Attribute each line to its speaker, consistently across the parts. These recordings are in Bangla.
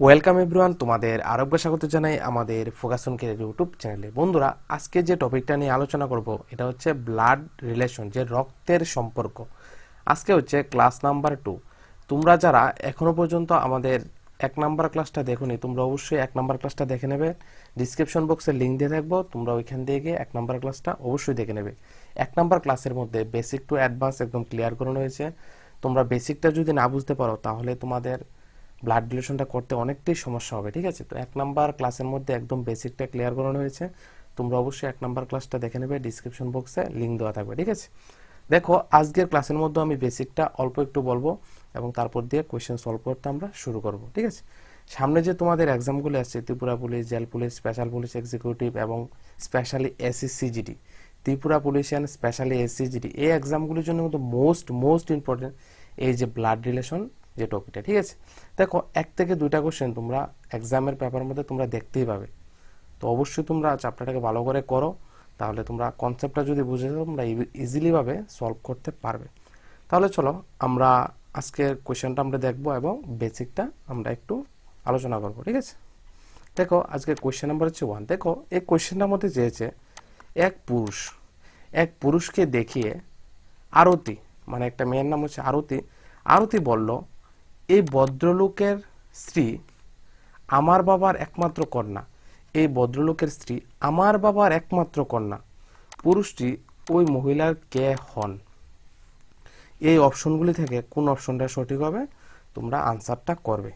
Speaker 1: ওয়েলকাম এভরিওয়ান তোমাদের আরোগ্য স্বাগত জানাই আমাদের ফোকাসন কেরিয়ার ইউটিউব চ্যানেলে বন্ধুরা, আজকে যে টপিকটা নিয়ে আলোচনা করব, এটা হচ্ছে ব্লাড রিলেশন যে রক্তের সম্পর্ক। আজকে হচ্ছে ক্লাস নাম্বার টু তোমরা যারা এখনও পর্যন্ত আমাদের এক নাম্বার ক্লাসটা দেখোনি, তোমরা অবশ্যই এক নাম্বার ক্লাসটা দেখে নেবে। ডিসক্রিপশন বক্সে লিঙ্ক দিয়ে থাকব, তোমরা ওইখান দিয়ে গিয়ে এক নাম্বার ক্লাসটা অবশ্যই দেখে নেবে। এক নাম্বার ক্লাসের মধ্যে বেসিক টু অ্যাডভান্স একদম ক্লিয়ার করানো হয়েছে। তোমরা বেসিকটা যদি না বুঝতে পারো, তাহলে তোমাদের ব্লাড রিলেশনটা করতে অনেকটাই সমস্যা হবে, ঠিক আছে? তো এক নাম্বার ক্লাসের মধ্যে একদম বেসিকটা ক্লিয়ার করানো হয়েছে। তোমরা অবশ্যই এক নাম্বার ক্লাসটা দেখে নেবে ডিসক্রিপশন বক্সে লিঙ্ক দেওয়া থাকবে, ঠিক আছে? দেখো, আজকের ক্লাসের মধ্যে আমি বেসিকটা অল্প একটু বলব এবং তারপর দিয়ে কোয়েশ্চেন সলভ করতে আমরা শুরু করব, ঠিক আছে? সামনে যে তোমাদের এক্সামগুলো আসছে Tripura police jail police special police executive এবং specially SSC GD Tripura police and specially SC GD এই এক্সামগুলোর জন্য কিন্তু মোস্ট মোস্ট ইম্পর্টেন্ট এই যে ব্লাড রিলেশন যে টপিকটা ঠিক আছে? দেখো, এক থেকে দুইটা কোশ্চেন তোমরা এক্সামের পেপারের মধ্যে তোমরা দেখতেই পাবে। তো অবশ্যই তোমরা চ্যাপ্টারটাকে ভালো করে করো, তাহলে তোমরা কনসেপ্টটা যদি বুঝে যাও, তোমরা ইজিলি ভাবে সলভ করতে পারবে। তাহলে চলো, আমরা আজকের কোশ্চেনটা আমরা দেখব এবং বেসিকটা আমরা একটু আলোচনা করব, ঠিক আছে? দেখো, আজকে কোয়েশ্চেন নাম্বার হচ্ছে ওয়ান দেখো, এই কোয়েশ্চেনটার মধ্যে চেয়েছে এক পুরুষ। এক পুরুষকে দেখিয়ে আরতি মানে একটা মেয়ের নাম হচ্ছে আরতি। আরতি বলল এই ভদ্রলোকের স্ত্রী আমার বাবার একমাত্র কন্যা। এই ভদ্রলোকের স্ত্রী আমার বাবার একমাত্র কন্যা। পুরুষটি ওই মহিলার কে হন? এই অপশনগুলি থেকে কোন অপশনটা সঠিক হবে? তোমরা আনসারটা করবে।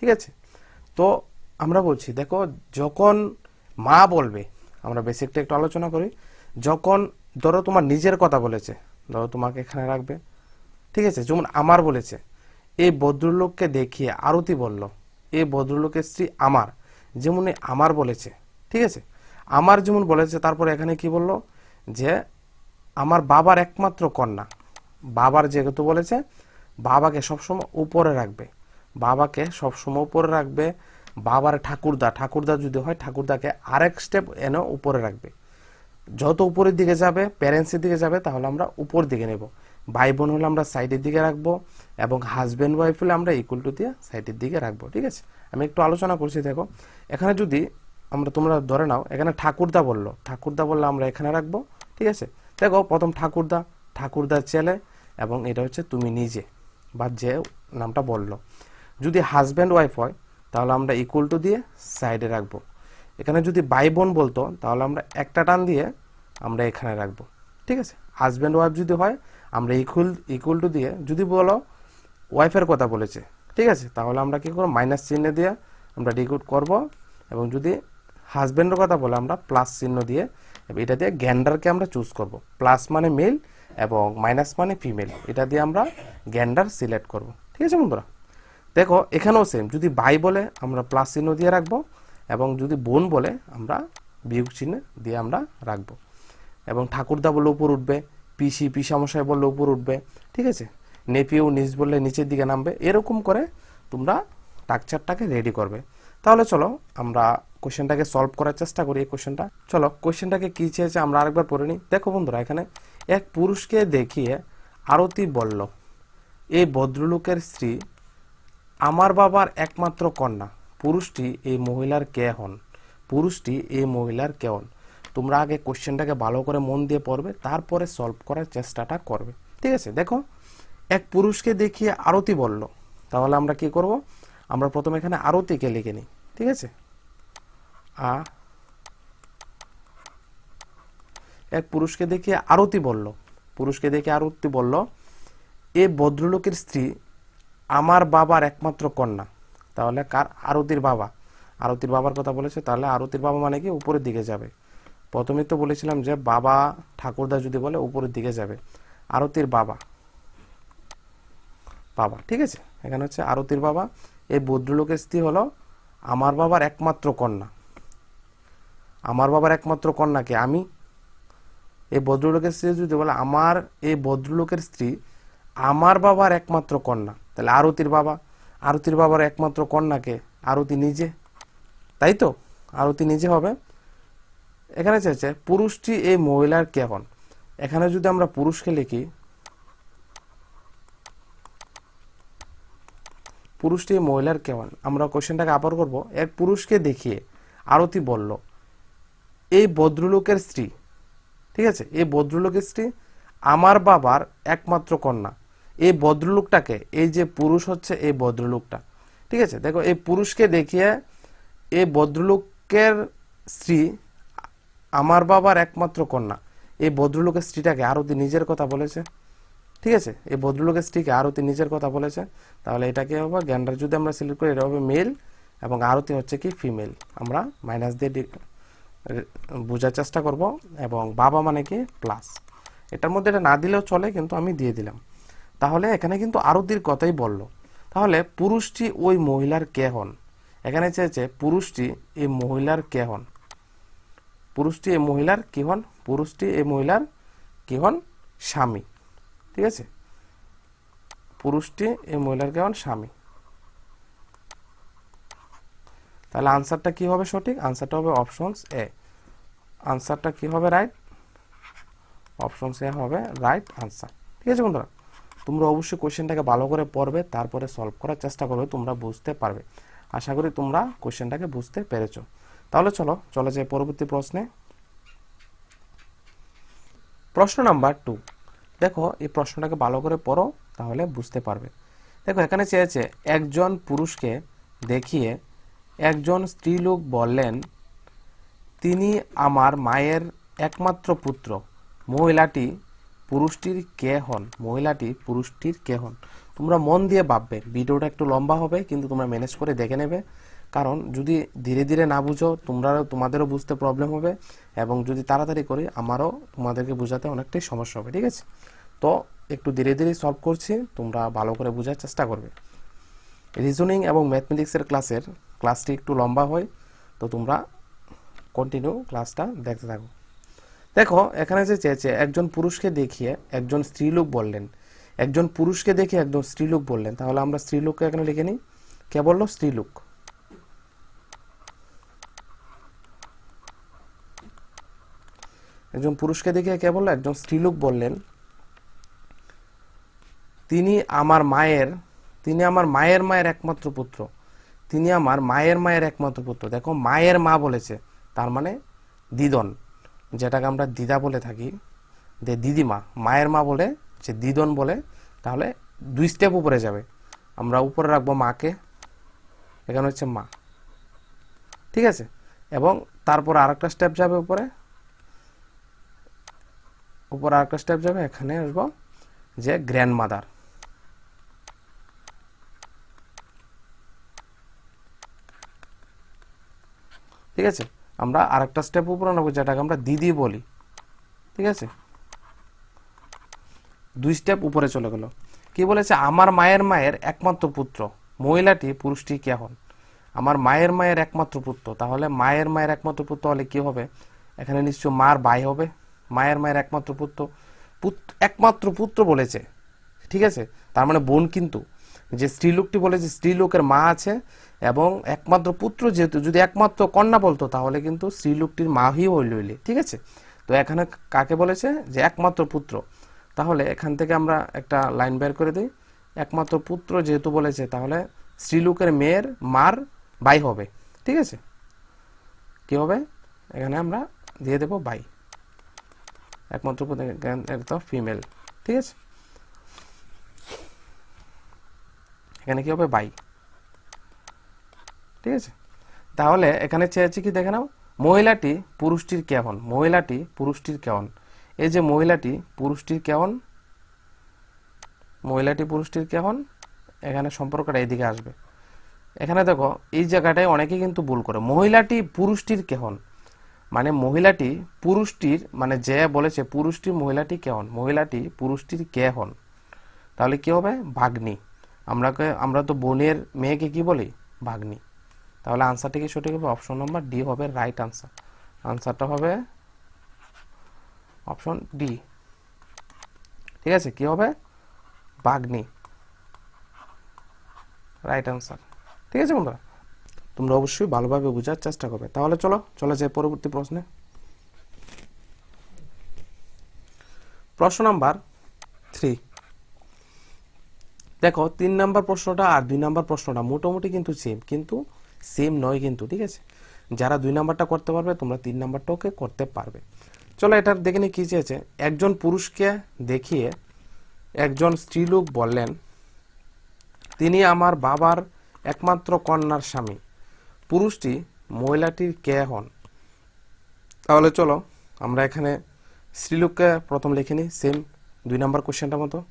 Speaker 1: ঠিক আছে? তো আমরা বলছি, দেখো, যখন মা বলবে, আমরা বেসিকটা একটু আলোচনা করি, যখন ধরো তোমার নিজের কথা বলেছে, ধরো তোমাকে এখানে রাখবে। ঠিক আছে? যেমন আমার বলেছে এই ভদ্রলোককে দেখিয়ে আরতি বলল এই ভদ্রলোকের স্ত্রী আমার, যেমন আমার বলেছে। ঠিক আছে? আমার যেমন বলেছে, তারপর এখানে কি বলল? যে আমার বাবার একমাত্র কন্যা। বাবার যেহেতু বলেছে, বাবাকে সবসময় উপরে রাখবে। বাবাকে সবসময় উপরে রাখবে। বাবার ঠাকুরদা ঠাকুরদা যদি হয়, ঠাকুরদাকে আরেক স্টেপ এনে উপরে রাখবে। যত উপরের দিকে যাবে প্যারেন্টসের দিকে যাবে, তাহলে আমরা উপর দিকে নেব। ভাই বোন হলে আমরা সাইডের দিকে রাখব এবং হাজব্যান্ড ওয়াইফ হলে আমরা ইকুয়াল টু দিয়ে সাইডের দিকে রাখব, ঠিক আছে? আমি একটু আলোচনা করছি, দেখো। এখানে যদি আমরা, তোমরা ধরে নাও, এখানে ঠাকুরদা বলল। ঠাকুরদা বললে আমরা এখানে রাখব, ঠিক আছে? দেখো, প্রথম ঠাকুরদা, ঠাকুরদার ছেলে এবং এটা হচ্ছে তুমি নিজে বা যে নামটা বলল। যদি হাজব্যান্ড ওয়াইফ হয়, তাহলে আমরা ইকুয়াল টু দিয়ে সাইডে রাখব। এখানে যদি ভাই বোন বলতো, তাহলে আমরা একটা টান দিয়ে আমরা এখানে রাখব, ঠিক আছে? হাজব্যান্ড ওয়াইফ যদি হয় আমরা ইকুয়াল ইকুয়াল টু দিয়ে যদি বলো ওয়াইফের কথা বলেছে, ঠিক আছে? তাহলে আমরা কি করব? মাইনাস চিহ্ন দিয়ে আমরা ডিকুট করব এবং যদি হাজব্যান্ডের কথা বলে আমরা প্লাস চিহ্ন দিয়ে এটা দিয়ে গ্যান্ডারকে আমরা চুজ করব। প্লাস মানে মেল এবং মাইনাস মানে ফিমেল এটা দিয়ে আমরা গ্যান্ডার সিলেক্ট করব। ঠিক আছে বন্ধুরা? দেখো, এখানেও সেম যদি বাই বলে আমরা প্লাস চিহ্ন দিয়ে রাখব এবং যদি বোন বলে আমরা বিয়োগ চিহ্ন দিয়ে আমরা রাখব। এবং ঠাকুরদা বলে উপর উঠবে। পিসি পিসামশাই বললে উপর উঠবে, ঠিক আছে? নেপিও নিচ বললে নিচের দিকে নামবে, এরকম করে তোমরা টাকচারটাকে রেডি করবে। তাহলে চলো, আমরা কোশ্চেনটাকে সলভ করার চেষ্টা করি এই কোশ্চেনটা চলো কোশ্চেনটাকে কী চেয়েছে আমরা আরেকবার পড়ে নিই। দেখো বন্ধুরা, এখানে এক পুরুষকে দেখিয়ে আরতি বলল এই ভদ্রলোকের স্ত্রী, আমার বাবার একমাত্র কন্যা। পুরুষটি এই মহিলার কে হন? পুরুষটি এই মহিলার কে হন? তোমরা আগে কোশ্চেনটাকে ভালো করে মন দিয়ে পড়বে, তারপরে সলভ করার চেষ্টাটা করবে। ঠিক আছে? দেখো, এক পুরুষকে দেখিয়ে আরতি বলল। তাহলে আমরা কি করব? আমরা প্রথমে এখানে আরতিকে লিখে নিই। ঠিক আছে? আ, এক পুরুষকে দেখিয়ে আরতি বলল। পুরুষকে দেখে আরতি বলল, এ ভদ্রলোকের স্ত্রী আমার বাবার একমাত্র কন্যা। তাহলে কার? আরতির বাবা। আরতির বাবার কথা বলেছে, তাহলে আরতির বাবা মানে কি? উপরের দিকে যাবে। প্রথমেই তো বলেছিলাম যে বাবা ঠাকুরদা যদি বলে উপরের দিকে যাবে। আরতির বাবা। বাবা, ঠিক আছে? এখানে হচ্ছে আরতির বাবা। এই ভদ্রলোকের স্ত্রী হলো আমার বাবার একমাত্র কন্যা। আমার বাবার একমাত্র কন্যাকে আমি। এই ভদ্রলোকের স্ত্রী যদি বলে আমার, এই ভদ্রলোকের স্ত্রী আমার বাবার একমাত্র কন্যা, তাহলে আরতির বাবা। আরতির বাবার একমাত্র কন্যাকে আরতি নিজে। তাই তো? আরতি নিজে হবে। এখানে চেয়েছে পুরুষটি এই মহিলার কেমন এখানে যদি আমরা পুরুষকে লিখি, পুরুষটি এই মহিলার কেমন আমরা কোশ্চেনটাকে আবার করব। এক পুরুষকে দেখিয়ে আরতি বলল, এই ভদ্রলোকের স্ত্রী। ঠিক আছে? এই ভদ্রলোকের স্ত্রী আমার বাবার একমাত্র কন্যা। এই ভদ্রলোকটাকে, এই যে পুরুষ হচ্ছে এই ভদ্রলোকটা। ঠিক আছে? দেখো, এই পুরুষকে দেখিয়ে এই ভদ্রলোকের স্ত্রী আমার বাবার একমাত্র কন্যা। এই ভদ্রলোকের স্ত্রীটাকে আরতি নিজের কথা বলেছে। ঠিক আছে? এই ভদ্রলোকের স্ত্রীকে আরতি নিজের কথা বলেছে। তাহলে এটাকে হবে? গ্যান্ডার যদি আমরা সিলেক্ট করি, এটা হবে মেল এবং আরতি হচ্ছে কি ফিমেল আমরা মাইনাস দিয়ে বোঝার চেষ্টা করব এবং বাবা মানে কি? প্লাস এটার মধ্যে এটা না দিলেও চলে, কিন্তু আমি দিয়ে দিলাম। তাহলে এখানে কিন্তু আরতির কথাই বলল। তাহলে পুরুষটি ওই মহিলার কে হন? এখানে চেয়েছে পুরুষটি এই মহিলার কে হন? পুরুষটি এই মহিলার কি হন পুরুষটি এই মহিলার কি হন স্বামী। ঠিক আছে? পুরুষটি এই মহিলার কে হন স্বামী। তাহলে আনসারটা কি হবে সঠিক? আনসারটা হবে অপশনস এ। আনসারটা কি হবে রাইট? অপশনস এ হবে রাইট আনসার। ঠিক আছে বন্ধুরা? তোমরা অবশ্যই কোশ্চেনটাকে ভালো করে পড়বে, তারপরে সলভ করার চেষ্টা করবে, তোমরা বুঝতে পারবে। আশা করি তোমরা কোশ্চেনটাকে বুঝতে পেরেছ। তাহলে চলো, চলে যাই পরবর্তী প্রশ্নে। প্রশ্ন নাম্বার টু দেখো, এই প্রশ্নটাকে ভালো করে পড়ো, তাহলে বুঝতে পারবে। দেখো, এখানে চেয়েছে, একজন পুরুষকে দেখিয়ে একজন স্ত্রীলোক বললেন, তিনি আমার মায়ের একমাত্র পুত্র। মহিলাটি পুরুষটির কে হন? মহিলাটি পুরুষটির কে হন? তোমরা মন দিয়ে ভাববে, ভিডিওটা একটু লম্বা হবে, কিন্তু তোমরা ম্যানেজ করে দেখে নেবে। কারণ যদি ধীরে ধীরে না বুঝো তোমরা তোমাদেরও বুঝতে প্রবলেম হবে এবং যদি তাড়াতাড়ি করি, আমারও তোমাদেরকে বোঝাতে অনেকটাই সমস্যা হবে, ঠিক আছে? তো একটু ধীরে ধীরে সলভ করছি, তোমরা ভালো করে বোঝার চেষ্টা করবে। রিজনিং এবং ম্যাথমেটিক্সের ক্লাসের ক্লাসটি একটু লম্বা হয়, তো তোমরা কন্টিনিউ ক্লাসটা দেখতে থাকো। দেখো, এখানে যে চেয়েছে একজন পুরুষকে দেখিয়ে একজন স্ত্রীলোক বললেন, একজন পুরুষকে দেখে একজন স্ত্রীলোক বললেন, তাহলে আমরা স্ত্রীলোককে এখানে লিখে নিই। কে বলল? স্ত্রীলোক। একজন পুরুষকে দেখে কে বলল? একজন স্ত্রীলোক বললেন, তিনি আমার মায়ের, তিনি আমার মায়ের মায়ের একমাত্র পুত্র। তিনি আমার মায়ের মায়ের একমাত্র পুত্র। দেখো, মায়ের মা বলেছে, তার মানে দিদন, যেটাকে আমরা দিদা বলে থাকি, যে দিদিমা। মায়ের মা বলে, যে দিদন বলে, তাহলে দুই স্টেপ উপরে যাবে। আমরা উপরে রাখব মাকে, এখানে হচ্ছে মা। ঠিক আছে? এবং তারপর আরেকটা স্টেপ যাবে উপরে। উপরে আরেকটা স্টেপ যাবে, এখানে আসব, যে গ্র্যান্ড মাদার ঠিক আছে? আমরা আরেকটা স্টেপ উপরে নেব, যেটাকে আমরা দিদি বলি। ঠিক আছে? দুই স্টেপ উপরে চলে গেল। কি বলেছে? আমার মায়ের মায়ের একমাত্র পুত্র। মহিলাটি, পুরুষটি কে হন? আমার মায়ের মায়ের একমাত্র পুত্র। তাহলে মায়ের মায়ের একমাত্র পুত্র হলে কি হবে? এখানে নিশ্চয় মার ভাই হবে। মায়ের মায়ের একমাত্র পুত্র। একমাত্র পুত্র বলেছে। ঠিক আছে? তার মানে বোন কিন্তু। যে স্ত্রীলোকটি বলেছে স্ত্রীলোকের মা আছে এবং একমাত্র পুত্র যেহেতু, যদি একমাত্র কন্যা বলতো, তাহলে কিন্তু স্ত্রীলোকটির মাহি হইল হইলে। ঠিক আছে? তো এখানে কাকে বলেছে? যে একমাত্র পুত্র। তাহলে এখান থেকে আমরা একটা লাইন বের করে দিই। একমাত্র পুত্র যেহেতু বলেছে, তাহলে স্ত্রীলোকের মেয়ের মার বাই হবে। ঠিক আছে? কি হবে? এখানে আমরা দিয়ে দেব বাই। একমাত্র এটা ফিমেল ঠিক আছে? এখানে কি হবে? বাই ঠিক আছে? তাহলে এখানে চেয়েছে কি দেখে নাও? মহিলাটি পুরুষটির কেমন? মহিলাটি পুরুষটির কেমন? এই যে মহিলাটি পুরুষটির কেমন? মহিলাটি পুরুষটির কেমন? এখানে সম্পর্কটা এদিকে আসবে। এখানে দেখো, এই জায়গাটায় অনেকে কিন্তু ভুল করে। মহিলাটি পুরুষটির কেহন মানে মহিলাটি পুরুষটির মানে যে বলেছে পুরুষটির মহিলাটি কে হন? মহিলাটি পুরুষটির কে হন? তাহলে কি হবে? ভাগ্নি। আমরাকে, আমরা তো বোনের মেয়েকে কি বলি? ভাগ্নি। তাহলে আনসারটি কি সঠিক হবে? অপশন নাম্বার ডি হবে রাইট আনসার আনসারটা হবে অপশন ডি ঠিক আছে? কি হবে? বাগ্নি রাইট আনসার ঠিক আছে বন্ধুরা? তোমরা অবশ্যই ভালোভাবে বোঝার চেষ্টা করবে। তাহলে চলো, চলে যাই পরবর্তী প্রশ্নে। প্রশ্ন নাম্বার থ্রি দেখো, তিন নাম্বার প্রশ্নটা আর দুই নাম্বার প্রশ্নটা মোটামুটি কিন্তু সেম কিন্তু সেম নয় কিন্তু, ঠিক আছে? যারা দুই নাম্বারটা করতে পারবে, তোমরা তিন নাম্বারটাকে করতে পারবে। চলো এটার দেখে নিই কী চেয়েছে। একজন পুরুষকে দেখিয়ে একজন স্ত্রীলোক বললেন, তিনি আমার বাবার একমাত্র কন্যার স্বামী। পুরুষটি মহিলাটির কে হন? তাহলে চলো, আমরা এখানে স্ত্রীলোককে প্রথম লিখে নিই সেম দুই নাম্বার কোশ্চেনটার মতো।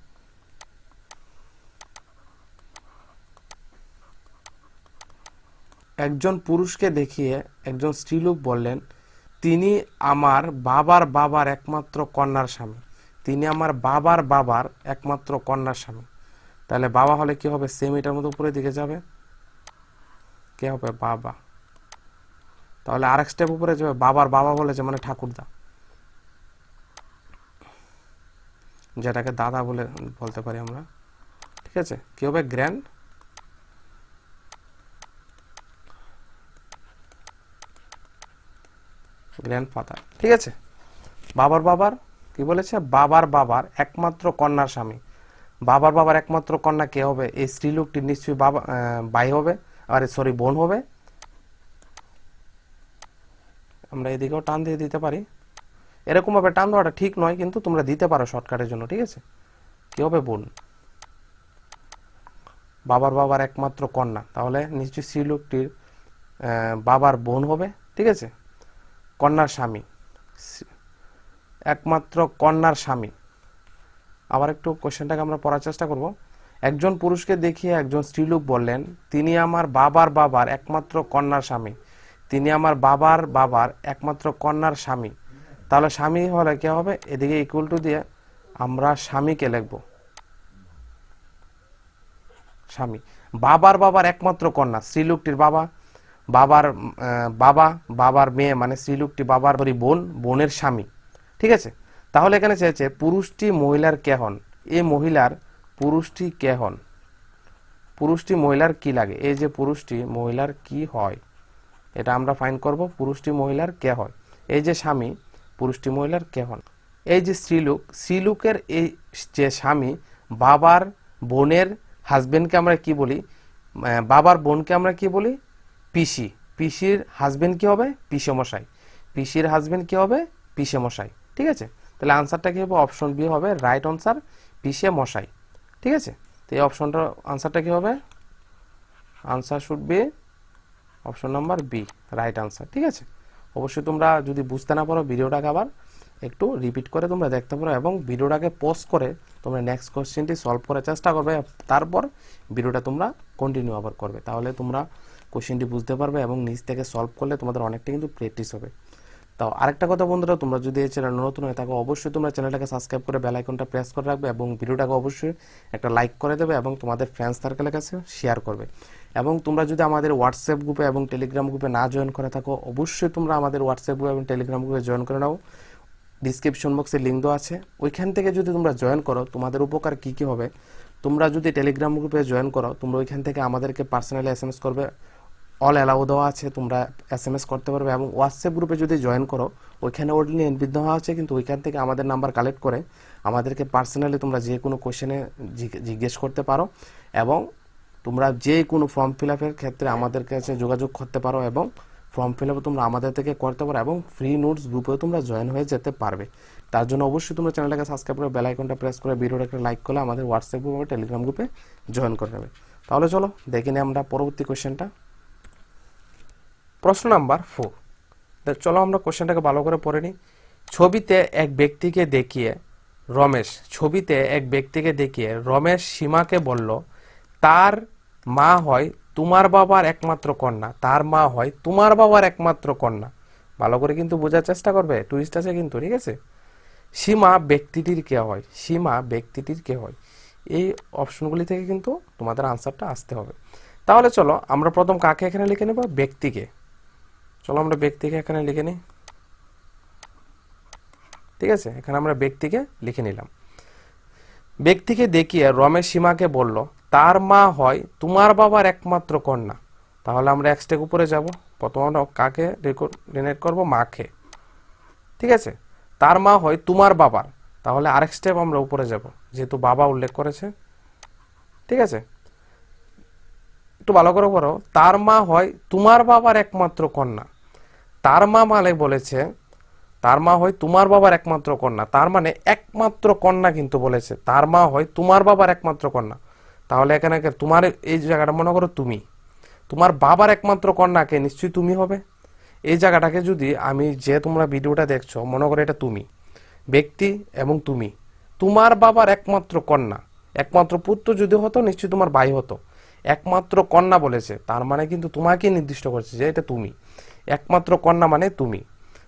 Speaker 1: একজন পুরুষকে দেখিয়ে একজন স্ত্রীলোক বললেন, তিনি আমার বাবার বাবার একমাত্র কন্যার স্বামী। তিনি আমার বাবার বাবার একমাত্র কন্যার স্বামী। তাহলে বাবা হলে কি হবে? সেম এটার মতো উপরে দিকে যাবে। কে হবে বাবা। তাহলে আরেক স্টেপ উপরে যাবে, বাবার বাবা বলেছে মানে ঠাকুরদা। যেটাকে দাদা বলে, বলতে পারি আমরা। ঠিক আছে? কি হবে? গ্র্যান্ড গ্র্যান্ডফাদার ঠিক আছে? বাবার বাবার, কি বলেছে? বাবার বাবার একমাত্র কন্যার স্বামী। বাবার বাবার একমাত্র কন্যা কে হবে? এই স্ত্রীলোকটি নিশ্চয়ই বাবা ভাই হবে। আরে সরি, বোন হবে? আমরা এদিকেও টান দিয়ে দিতে পারি। এরকম ভাবে টান দেওয়াটা ঠিক নয়, কিন্তু তোমরা দিতে পারো শর্টকাটের জন্য, ঠিক আছে? কি হবে বোন? বাবার বাবার একমাত্র কন্যা, তাহলে নিশ্চয়ই স্ত্রীলোকটির বাবার বোন হবে, ঠিক আছে? কন্যার স্বামী। একমাত্র কন্যার স্বামী। আবার একটু কোশ্চেনটাকে আমরা পড়ার চেষ্টা করব। একজন পুরুষকে দেখিয়ে একজন স্ত্রীলোক বললেন, তিনি আমার বাবার বাবার একমাত্র কন্যার স্বামী। তিনি আমার বাবার বাবার একমাত্র কন্যার স্বামী। তাহলে স্বামী হলে কি হবে? এদিকে ইকুয়াল টু দিয়ে আমরা স্বামীকে লিখব। স্বামী। বাবার বাবার একমাত্র কন্যা, স্ত্রীলোকটির বাবা। বাবার বাবা, বাবার মেয়ে মানে স্ত্রীলোকটি বাবার বাড়ি বোন, বোনের স্বামী। ঠিক আছে? তাহলে এখানে চেয়েছে, পুরুষটি মহিলার কে হন? এই মহিলার পুরুষটি কে হন? পুরুষটি মহিলার কি লাগে? এই যে পুরুষটি মহিলার কি হয়? এটা আমরা ফাইন করব, পুরুষটি মহিলার কে হয়? এই যে স্বামী, পুরুষটি মহিলার কে হন? এই যে স্ত্রীলোক, স্ত্রীলোকের এই যে স্বামী, বাবার বোনের হাজবেন্ডকে আমরা কি বলি? বাবার বোনকে আমরা কি বলি? পিসি। পিসির হাজবেন্ড কি হবে? পিসে মশাই পিসির হাজবেন্ড কি হবে? পিসে মশাই ঠিক আছে? তাহলে আনসারটা কি হবে? অপশন বি হবে রাইট আনসার পিসে মশাই ঠিক আছে? তো এই অপশনটার আনসারটা কি হবে? Answer should be option number B right answer ঠিক আছে? অবশ্যই তোমরা যদি বুঝতে না পারো ভিডিওটাকে আবার একটু রিপিট করে তোমরা দেখতে পারো এবং ভিডিওটাকে পোস্ট করে তোমরা নেক্সট কোশ্চেনটি সলভ করার চেষ্টা করবে। তারপর ভিডিওটা তোমরা কন্টিনিউ আবার করবে। তাহলে তোমরা কোশ্চেনটি বুঝতে পারবে এবং নিজ থেকে সলভ করলে তোমাদের অনেকটা কিন্তু প্র্যাকটিস হবে। তো আরেকটা কথা বন্ধুরা, তোমরা যদি এই চ্যানেল নতুন হয়ে থাকো, অবশ্যই তোমরা চ্যানেলটাকে সাবস্ক্রাইব করে বেল আইকনটা প্রেস করে রাখবে এবং ভিডিওটাকে অবশ্যই একটা লাইক করে দেবে এবং তোমাদের ফ্রেন্ডস সার্কেলের কাছে শেয়ার করবে। এবং তোমরা যদি আমাদের হোয়াটসঅ্যাপ গ্রুপে এবং টেলিগ্রাম গ্রুপে না জয়েন করে থাকো, অবশ্যই তোমরা আমাদের হোয়াটসঅ্যাপ গ্রুপ এবং টেলিগ্রাম গ্রুপে জয়েন করে নাও। ডিসক্রিপশন বক্সে লিঙ্ক দেওয়া আছে। ওইখান থেকে যদি তোমরা জয়েন করো, তোমাদের উপকার কী কী হবে? তোমরা যদি টেলিগ্রাম গ্রুপে জয়েন করো, তোমরা ওইখান থেকে আমাদেরকে পার্সোনালি এস করবে। অল অ্যালাউ দেওয়া আছে, তোমরা এস এম এস করতে পারবে এবং হোয়াটসঅ্যাপ গ্রুপে যদি জয়েন করো, ওইখানে ওডলি এনবিদ হওয়া আছে, কিন্তু ওইখান থেকে আমাদের নাম্বার কালেক্ট করে আমাদেরকে পার্সোনালি তোমরা যে কোনো কোশ্চেনে জিজ্ঞেস করতে পারো এবং তোমরা যে কোনো ফর্ম ফিল আপের ক্ষেত্রে আমাদের কাছে যোগাযোগ করতে পারো এবং ফর্ম ফিল আপ তোমরা আমাদের থেকে করতে পারো এবং ফ্রি নোটস গ্রুপেও তোমরা জয়েন হয়ে যেতে পারবে। তার জন্য অবশ্যই তোমরা চ্যানেলটাকে সাবস্ক্রাইব করে বেল আইকনটা প্রেস করে ভিডিওটা একটা লাইক করলে আমাদের হোয়াটসঅ্যাপ গ্রুপ এবং টেলিগ্রাম গ্রুপে জয়েন করে নেবে। তাহলে চলো, দেখে নিই আমরা পরবর্তী কোশ্চেনটা প্রশ্ন নাম্বার ফোর চলো আমরা কোশ্চেনটাকে ভালো করে পড়ে নিই। ছবিতে এক ব্যক্তিকে দেখিয়ে রমেশ, ছবিতে এক ব্যক্তিকে দেখিয়ে রমেশ সীমাকে বলল, তার মা হয় তোমার বাবার একমাত্র কন্যা। তার মা হয় তোমার বাবার একমাত্র কন্যা। ভালো করে কিন্তু বোঝার চেষ্টা করবে টুইস্ট আছে কিন্তু, ঠিক আছে? সীমা ব্যক্তিটির কে হয়? সীমা ব্যক্তিটির কে হয়? এই অপশনগুলি থেকে কিন্তু তোমাদের আনসারটা আসতে হবে। তাহলে চলো আমরা প্রথম কাকে এখানে লিখে নেব? ব্যক্তিকে। চলো আমরা ব্যক্তিকে এখানে লিখে নিই। ঠিক আছে? এখানে আমরা ব্যক্তিকে লিখে নিলাম। ব্যক্তিকে দেখিয়ে রমেশ সীমাকে বলল, তার মা হয় তোমার বাবার একমাত্র কন্যা। তাহলে আমরা এক স্টেপ উপরে যাব। প্রথম আমরা কাকে রিনেট করব? মাকে। ঠিক আছে? তার মা হয় তোমার বাবার। তাহলে আরেক স্টেপ আমরা উপরে যাব, যেহেতু বাবা উল্লেখ করেছে। ঠিক আছে? একটু ভালো করে পড়ো। তার মা হয় তোমার বাবার একমাত্র কন্যা। তার মা মানে বলেছে, তার মা হয় তোমার বাবার একমাত্র কন্যা। তার মানে একমাত্র কন্যা কিন্তু বলেছে, তার মা হয় তোমার বাবার একমাত্র কন্যা। তাহলে এখানে তোমার এই জায়গাটা মনে করো তুমি। তোমার বাবার একমাত্র কন্যাকে নিশ্চয়ই তুমি হবে। এই জায়গাটাকে যদি আমি যে তোমরা ভিডিওটা দেখছ, মনে করো এটা তুমি, ব্যক্তি এবং তুমি। তোমার বাবার একমাত্র কন্যা, একমাত্র পুত্র যদি হতো, নিশ্চয়ই তোমার ভাই হতো। একমাত্র কন্যা বলেছে, তার মানে কিন্তু তোমাকে নির্দিষ্ট করছে যে এটা তুমি। একমাত্র কন্যা মানে তুমি।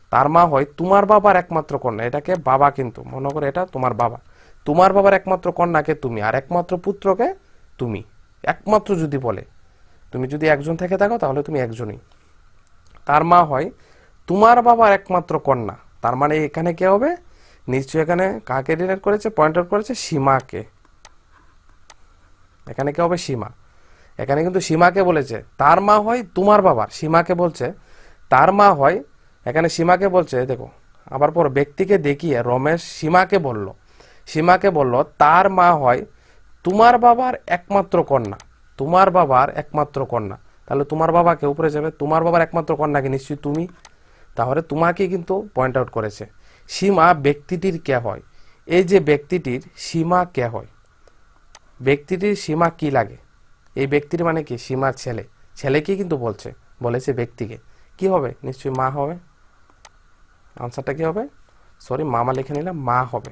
Speaker 1: তার মা হয় তোমার বাবার একমাত্র কন্যা। এটাকে বাবা কিন্তু। মনে করো এটা তোমার বাবা। তোমার বাবার একমাত্র কন্যাকে তুমি আর একমাত্র পুত্রকে তুমি। একমাত্র যদি বলে। তুমি যদি একজন থেকে থাকো তাহলে তুমি একজনই। তার মা হয় তোমার বাবার একমাত্র কন্যা। তার মানে এখানে কে হবে? নিশ্চয়ই এখানে কাকে রিলেট করেছে? পয়েন্ট আউট করেছে সীমাকে। এখানে কে হবে? সীমা। এখানে কিন্তু সীমাকে বলেছে। তার মা হয় তোমার বাবার। সীমাকে বলছে তার মা হয়, এখানে সীমাকে বলছে দেখো, আবার পর ব্যক্তিকে দেখিয়ে রমেশ সীমাকে বলল সীমাকে বলল, তার মা হয় তোমার বাবার একমাত্র কন্যা, তোমার বাবার একমাত্র কন্যা। তাহলে তোমার বাবাকে উপরে যাবে? তোমার বাবার একমাত্র কন্যাকে নিশ্চয়ই তুমি। তাহলে তোমাকে কিন্তু পয়েন্ট আউট করেছে। সীমা ব্যক্তিটির কে হয়? এই যে ব্যক্তিটির সীমা কে হয়? ব্যক্তিটির সীমা কি লাগে? এই ব্যক্তির মানে কি? সীমার ছেলে। ছেলেকে কিন্তু বলছে, বলেছে ব্যক্তিকে। কি হবে? নিশ্চয়ই মা হবে। আনসারটা কি হবে? সরি মামা লিখে নিলাম, মা হবে।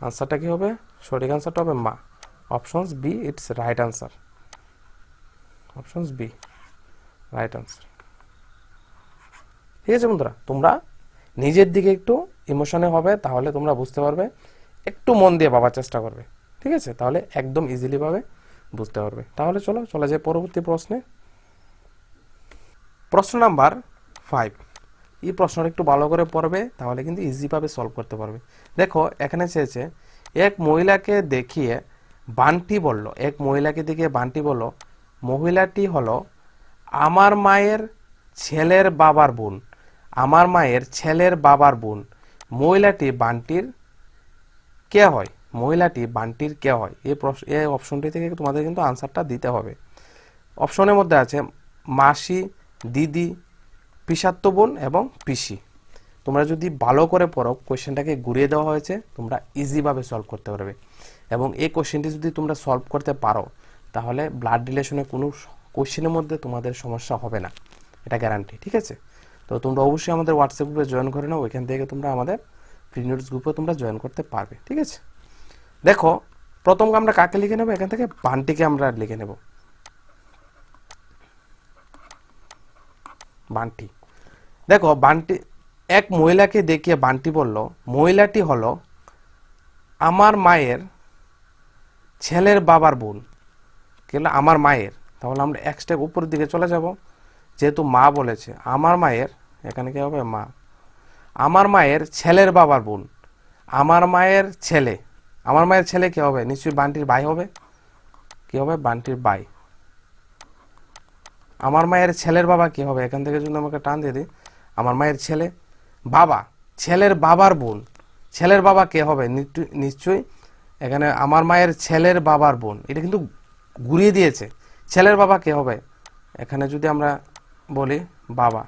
Speaker 1: আনসারটা কি হবে? সঠিক আনসারটা হবে মা। Options B it's right answer options B right answer ঠিক আছে বন্ধুরা, তোমরা নিজের দিকে একটু ইমোশনে হবে, তাহলে তোমরা বুঝতে পারবে, একটু মন দিয়ে ভাবার চেষ্টা করবে। ঠিক আছে? তাহলে একদম ইজিলিভাবে বুঝতে পারবে। তাহলে চলো, চলে যায় পরবর্তী প্রশ্নে। প্রশ্ন নাম্বার ফাইভ এই প্রশ্নটা একটু ভালো করে পড়বে, তাহলে কিন্তু ইজিভাবে সলভ করতে পারবে। দেখো, এখানে চেয়েছে এক মহিলাকে দেখিয়ে বান্টি বলল, এক মহিলাকে দেখিয়ে বান্টি বলল, মহিলাটি হলো আমার মায়ের ছেলের বাবার বোন, আমার মায়ের ছেলের বাবার বোন। মহিলাটি বান্টির কে হয়? মহিলাটি বান্টির কে হয়? এই প্রশ্ন, এই অপশনটি থেকে তোমাদের কিন্তু আনসারটা দিতে হবে। অপশনের মধ্যে আছে, মাসি দিদি, পিসাত্ত বোন এবং পিসি। তোমরা যদি ভালো করে পড়ো, কোয়েশ্চেনটাকে ঘুরিয়ে দেওয়া হয়েছে, তোমরা ইজিভাবে সলভ করতে পারবে। এবং এই কোয়েশ্চেনটি যদি তোমরা সলভ করতে পারো, তাহলে ব্লাড রিলেশনে কোনো কোয়েশ্চেনের মধ্যে তোমাদের সমস্যা হবে না। এটা গ্যারান্টি ঠিক আছে? তো তোমরা অবশ্যই আমাদের হোয়াটসঅ্যাপ গ্রুপে জয়েন করে নাও, ওইখান থেকে তোমরা আমাদের ফ্রি নোটস গ্রুপে তোমরা জয়েন করতে পারবে, ঠিক আছে? দেখো, প্রথম আমরা কাকে লিখে নেব? এখান থেকে বানটিকে আমরা লিখে নেব। বান্টি। দেখো, বান্টি, এক মহিলাকে দেখিয়ে বান্টি বলল, মহিলাটি হলো আমার মায়ের ছেলের বাবার বোন। কেন আমার মায়ের। তাহলে আমরা এক স্টেপ উপরের দিকে চলে যাব। যেহেতু মা বলেছে, আমার মায়ের এখানে কি হবে? মা। আমার মায়ের ছেলের বাবার বোন। আমার মায়ের ছেলে। আমার মায়ের ছেলে কি হবে? নিশ্চয়ই বান্টির ভাই হবে। কি হবে? বান্টির ভাই। আমার মায়ের ছেলের বাবা কি হবে? এখান থেকে যদি আমাকে টান দিয়ে দিই, আমার মায়ের ছেলে, বাবা, ছেলের বাবার বোন, ছেলের বাবা কে হবে? নিশ্চয়ই এখানে আমার মায়ের ছেলের বাবার বোন। এটা কিন্তু ঘুরিয়ে দিয়েছে। ছেলের বাবা কে হবে? এখানে যদি আমরা বলি বাবা।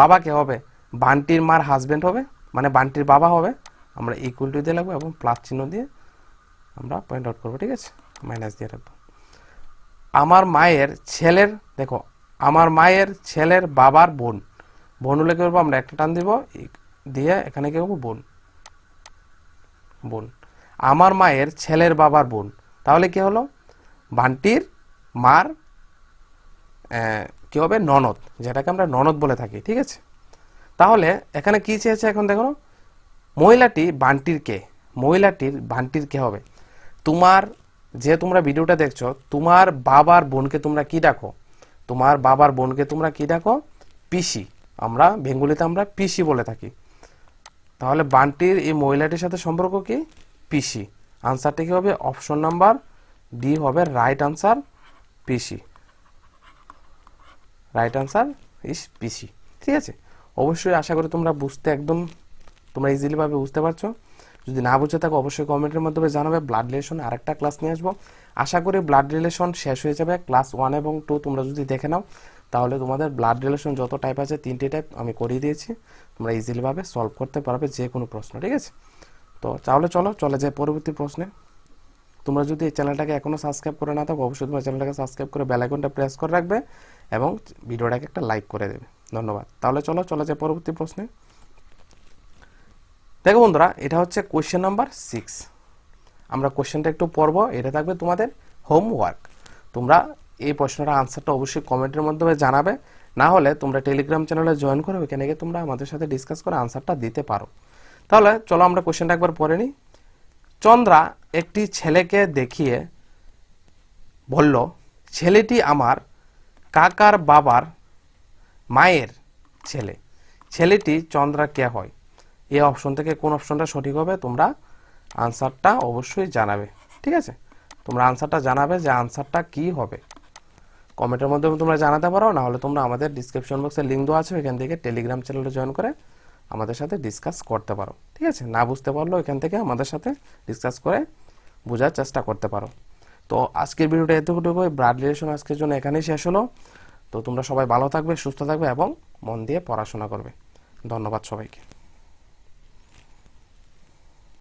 Speaker 1: বাবা কে হবে? বান্টির মার হাজবেন্ড হবে? মানে বান্টির বাবা হবে? আমরা ইকুয়াল টু দিয়ে লাগবো এবং প্লাস চিহ্ন দিয়ে আমরা পয়েন্ট আউট করব, ঠিক আছে? মাইনাস দিয়ে রাখব। আমার মায়ের ছেলের, দেখো, আমার মায়ের ছেলের বাবার বোন। বোন হলে কি আমরা? একটা টান দিব দিয়ে এখানে কি করব? বোন। বোন। আমার মায়ের ছেলের বাবার বোন। তাহলে কি হলো? বান্টির মার কি হবে? ননদ, যেটাকে আমরা ননদ বলে থাকি, ঠিক আছে? তাহলে এখানে কি চেয়েছে এখন দেখো? মহিলাটি বান্টির কে? মহিলাটির বান্টির কে হবে? তোমার যে তোমরা ভিডিওটা দেখছ, তোমার বাবার বোনকে তোমরা কি ডাকো? তোমার বাবার বোনকে তোমরা কি ডাকো? পিসি। আমরা, বেঙ্গলিতে আমরা পিসি বলে থাকি। তাহলে বান্টির এই মহিলাটির সাথে সম্পর্ক কি? পিসি। আনসারটা কি হবে? অপশন নাম্বার ডি হবে রাইট আনসার পিসি। রাইট আনসার ইস পিসি। ঠিক আছে? অবশ্যই আশা করি তোমরা বুঝতে একদম, তোমরা ইজিলিভাবে বুঝতে পারছ। যদি না বুঝে থাকো অবশ্যই কমেন্টের মাধ্যমে জানাবে। ব্লাড রিলেশন আরেকটা ক্লাস নিয়ে আসব। আশা করি ব্লাড রিলেশন শেষ হয়ে যাবে। ক্লাস ওয়ান এবং টু তোমরা যদি দেখে নাও, তাহলে তোমাদের ব্লাড রিলেশন যত টাইপ আছে, তিনটে টাইপ আমি করিয়ে দিয়েছি। তোমরা ইজিলিভাবে সলভ করতে পারবে যে কোনো প্রশ্ন, ঠিক আছে? তো তাহলে চলো, চলে যায় পরবর্তী প্রশ্নে। তোমরা যদি এই চ্যানেলটাকে এখনও সাবস্ক্রাইব করে না থাকো, অবশ্যই তোমার চ্যানেলটাকে সাবস্ক্রাইব করে বেল আইকনটা প্রেস করে রাখবে এবং ভিডিওটাকে একটা লাইক করে দেবে। ধন্যবাদ। তাহলে চলো, চলে যায় পরবর্তী প্রশ্নে। দেখো বন্ধুরা, এটা হচ্ছে কোয়েশ্চেন নাম্বার সিক্স আমরা কোয়েশ্চেনটা একটু পড়ব, এটা থাকবে তোমাদের হোমওয়ার্ক তোমরা এই প্রশ্নটা আনসারটা অবশ্যই কমেন্টের মাধ্যমে জানাবে, না হলে তোমরা টেলিগ্রাম চ্যানেলে জয়েন করে ওইখানে গিয়ে তোমরা আমাদের সাথে ডিসকাস করে আনসারটা দিতে পারো। তাহলে চলো আমরা কোয়েশ্চেনটা একবার পড়ে নিই। চন্দ্রা একটি ছেলেকে দেখিয়ে বলল, ছেলেটি আমার কাকার বাবার মায়ের ছেলে। ছেলেটি চন্দ্রা কে হয়। এই অপশন থেকে কোন অপশনটা সঠিক হবে তোমরা আনসারটা অবশ্যই জানাবে, ঠিক আছে? তোমরা আনসারটা জানাবে যে আনসারটা কি হবে। কমেন্টের মাধ্যমে তোমরা জানাতে পারো না হলে তোমরা আমাদের ডিসক্রিপশন বক্সে লিঙ্ক দেওয়া আছে এখান থেকে টেলিগ্রাম চ্যানেলে জয়েন করে আমাদের সাথে ডিসকাস করতে পারো, ঠিক আছে? না বুঝতে পারলেও এখান থেকে আমাদের সাথে ডিসকাস করে বোঝার চেষ্টা করতে পারো। তো আজকের ভিডিওটা এতটুকু ব্লাড রিলেশন আজকের জন্য এখানেই শেষ হলো। তো তোমরা সবাই ভালো থাকবে, সুস্থ থাকবে এবং মন দিয়ে পড়াশোনা করবে। ধন্যবাদ সবাইকে।